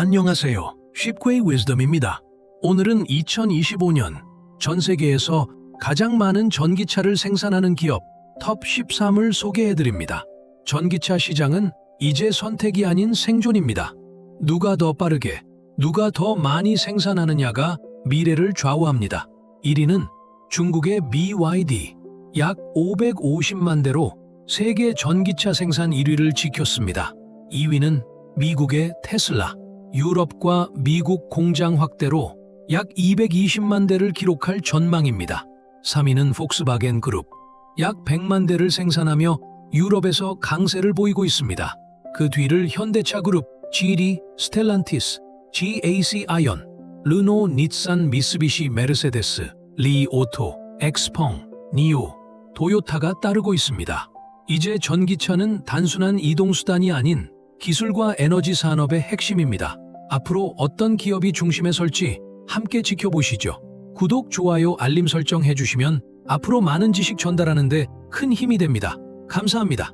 안녕하세요. 쉽괴 위즈덤입니다. 오늘은 2025년 전 세계에서 가장 많은 전기차를 생산하는 기업 톱 13을 소개해 드립니다. 전기차 시장은 이제 선택이 아닌 생존입니다. 누가 더 빠르게, 누가 더 많이 생산하느냐가 미래를 좌우합니다. 1위는 중국의 BYD, 약 550만 대로 세계 전기차 생산 1위를 지켰습니다. 2위는 미국의 테슬라, 유럽과 미국 공장 확대로 약 220만 대를 기록할 전망입니다. 3위는 폭스바겐 그룹, 약 100만 대를 생산하며 유럽에서 강세를 보이고 있습니다. 그 뒤를 현대차 그룹, GD, 스텔란티스, GAC 아이언, 르노, 닛산, 미쓰비시, 메르세데스, 리 오토, 엑스펑, 니오, 도요타가 따르고 있습니다. 이제 전기차는 단순한 이동수단이 아닌 기술과 에너지 산업의 핵심입니다. 앞으로 어떤 기업이 중심에 설지 함께 지켜보시죠. 구독, 좋아요, 알림 설정 해주시면 앞으로 많은 지식 전달하는데 큰 힘이 됩니다. 감사합니다.